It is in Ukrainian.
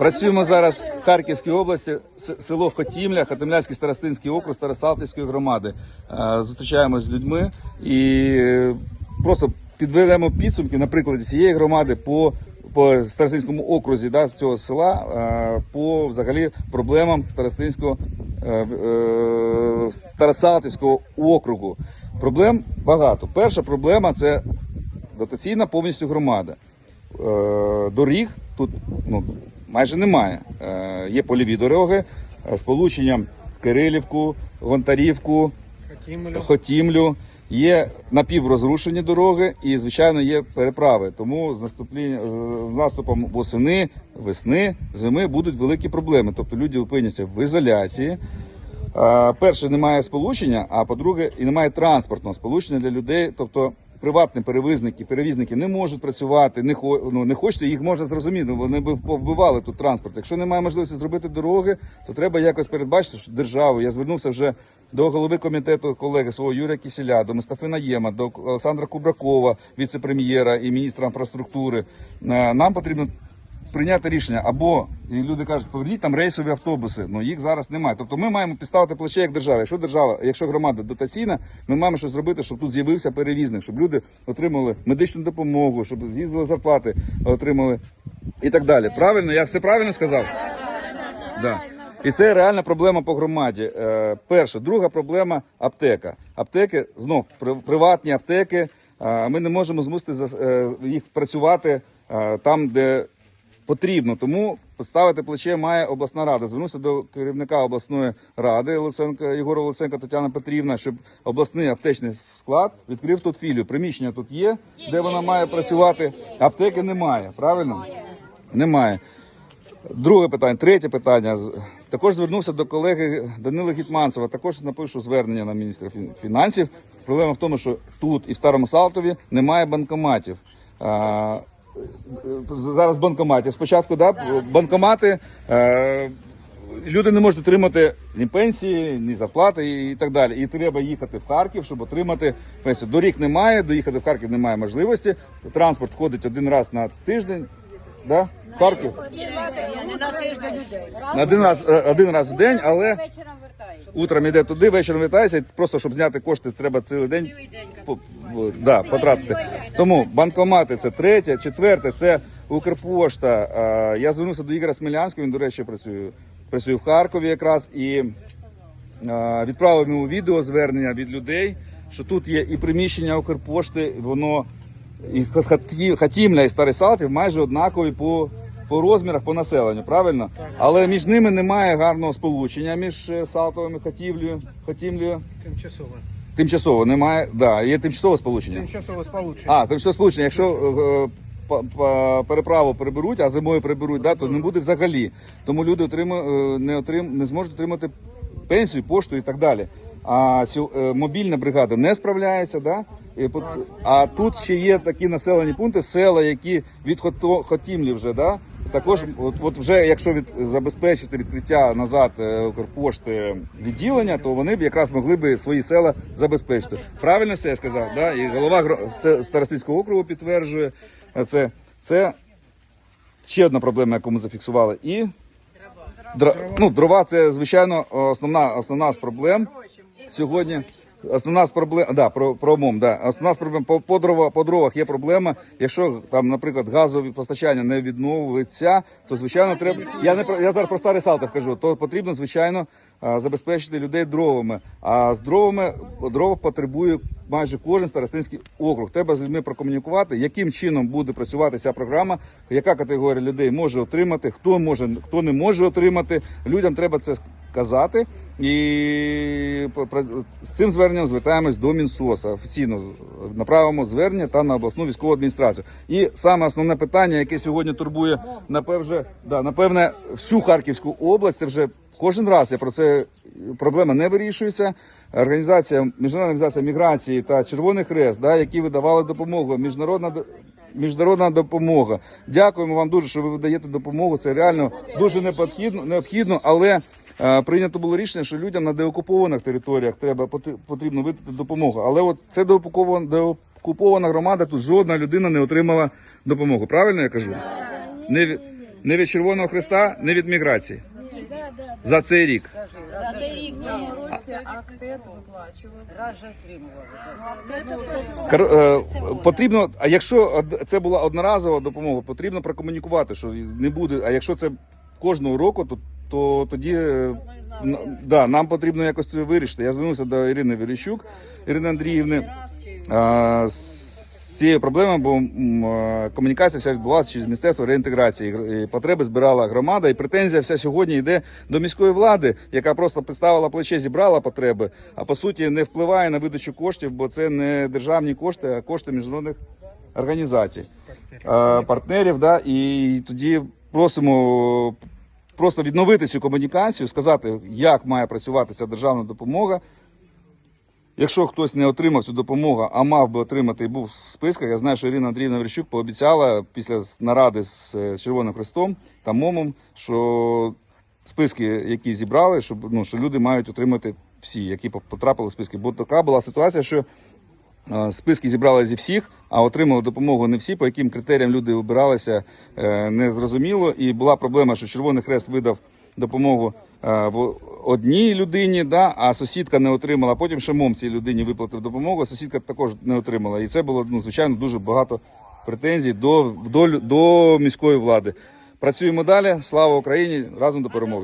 Працюємо зараз в Харківській області, село Хотімля, Хотимлянський старостинський округ Старосалтівської громади. Е, Зустрічаємось з людьми і е, просто підведемо підсумки на прикладі цієї громади по, по старостинському окрузі да, цього села, е, по взагалі проблемам старостинського Старосалтівського округу. Проблем багато. Перша проблема це дотаційна повністю громада. Доріг тут ну, майже немає. Е, Є польові дороги е, з полученням Кирилівку, Гонтарівку, Хотімлю. Хотімлю. Є напіврозрушені дороги і, звичайно, є переправи. Тому з, наступління, з наступом восени, весни, зими будуть великі проблеми. Тобто люди опиняться в ізоляції. Е, Перше, немає сполучення, а по-друге, і немає транспортного сполучення для людей. Тобто приватні перевізники, перевізники не можуть працювати, не ну, не хочете, їх можна зрозуміти. Вони б повбивали тут транспорт. Якщо немає можливості зробити дороги, то треба якось передбачити, що державу. Я звернувся вже до голови комітету колеги свого Юрія Кісіля, до Мустафи Наєма, до Олександра Кубракова, віце-прем'єра і міністра інфраструктури. Е, Нам потрібно прийняти рішення або і люди кажуть, поверніть там рейсові автобуси. Ну їх зараз немає. Тобто ми маємо підставити плече як держава. Якщо держава, якщо громада дотаційна, ми маємо щось зробити, щоб тут з'явився перевізник, щоб люди отримали медичну допомогу, щоб з'їздили зарплати, отримали і так далі. Правильно, я все правильно сказав? Да. І це реальна проблема по громаді. Е, перша, друга проблема аптека. Аптеки знов приватні аптеки. Е, ми не можемо змусити е, їх працювати там, де потрібно. Тому поставити плече має обласна рада. Звернувся до керівника обласної ради Олексенка Єгора Олексенка Тетяна Петрівна, щоб обласний аптечний склад відкрив тут філію. Приміщення тут є, де вона має працювати. Аптеки немає. Правильно? Немає. Друге питання, третє питання. Також звернувся до колеги Данила Гітманцева. Також напишу звернення на міністра фінансів. Проблема в тому, що тут і в Старому Салтові немає банкоматів. Зараз банкоматів. Спочатку да, банкомати. Е, Люди не можуть отримати ні пенсії, ні зарплати і так далі. І треба їхати в Харків, щоб отримати пенсію. Доріг немає, доїхати в Харків немає можливості. Транспорт ходить один раз на тиждень. Да? Харків на один раз е, один раз в день, але вечором вертається. утром йде туди, вечором вертається. і Просто щоб зняти кошти, треба цілий день по- в- да, потратити. Тому банкомати це третє, четверте це Укрпошта. Е, Я звернувся до Ігоря Смілянського. Він, до речі, працює працює в Харкові якраз і е, відправив йому відео звернення від людей, що тут є і приміщення Укрпошти, воно і Хатімля і Старий Салтів майже однакові по, по розмірах, по населенню, правильно? Але між ними немає гарного сполучення між е, Салтовим і Хатівлею. Хатімлею. Тимчасово. Тимчасово немає. Да, є тимчасове сполучення. Тимчасово сполучення. А, тимчасове сполучення. Якщо е, па- переправу приберуть, а зимою приберуть, да, то не буде взагалі. Тому люди е, не, отрим, не зможуть отримати пенсію, пошту і так далі. А е, мобільна бригада не справляється, да? А тут ще є такі населені пункти, села, які від Хотімлі вже, да? Також, от, от вже якщо від забезпечити відкриття назад е, Укрпошти відділення, то вони б якраз могли б свої села забезпечити. Правильно все я сказав? Да? І голова Старостинського округу підтверджує е, це. Це ще одна проблема, яку ми зафіксували. І дрова. Ну, дрова це звичайно основна основна з проблем сьогодні. Основна з проблем, да, про, про МОМ, да. Основна з проблем по, по, дрова, по дровах є проблема. Якщо там, наприклад, газові постачання не відновиться, то звичайно треба. Я не я зараз про старий Салтов кажу, то потрібно, звичайно, забезпечити людей дровами. А з дровами дрова потребує майже кожен старостинський округ. Треба з людьми прокомунікувати, яким чином буде працювати ця програма, яка категорія людей може отримати, хто може, хто не може отримати. Людям треба це казати. І з цим зверненням звертаємось до Мінсоса. Офіційно направимо звернення та на обласну військову адміністрацію. І саме основне питання, яке сьогодні турбує, напевне, да, напевне, всю Харківську область, це вже кожен раз я про це проблема не вирішується. Організація, міжнародна організація міграції та Червоний Хрест, да, які видавали допомогу, міжнародна міжнародна допомога. Дякуємо вам дуже, що ви видаєте допомогу. Це реально дуже необхідно, необхідно, але прийнято було рішення, що людям на деокупованих територіях треба потрібно видати допомогу. Але от це деокупована, деокупована громада, тут жодна людина не отримала допомогу. Правильно я кажу? Не, Не від Червоного Христа, не від міграції. За цей рік. За цей. Актет е, потрібно, а якщо це була одноразова допомога, потрібно прокомунікувати, що не буде. А якщо це кожного року, то, то тоді е, да, нам потрібно якось це вирішити. Я звернувся до Ірини Верещук, Ірини Андріївни. а, з цією проблемою, бо е, комунікація вся відбувалася через міністерство реінтеграції. І Потреби збирала громада, і претензія вся сьогодні йде до міської влади, яка просто підставила плече, зібрала потреби, а по суті не впливає на видачу коштів, бо це не державні кошти, а кошти міжнародних організацій, е, партнерів. Да, і тоді просимо. Просто відновити цю комунікацію, сказати, як має працювати ця державна допомога, Якщо хтось не отримав цю допомогу, а мав би отримати і був в списках, я знаю, що Ірина Андріївна Верещук пообіцяла після наради з е, Червоним Хрестом та МОМом, що списки, які зібрали, щоб ну що люди мають отримати всі, які потрапили в списки. Бо така була ситуація, що списки зібрали зі всіх, а отримали допомогу не всі, по яким критеріям люди вибиралися, е, не зрозуміло. І була проблема, що Червоний Хрест видав допомогу е, в одній людині, да, а сусідка не отримала. Потім ще мом цій людині виплатив допомогу, а сусідка також не отримала. І це було ну, звичайно дуже багато претензій до, до, до міської влади. Працюємо далі. Слава Україні! Разом до перемоги.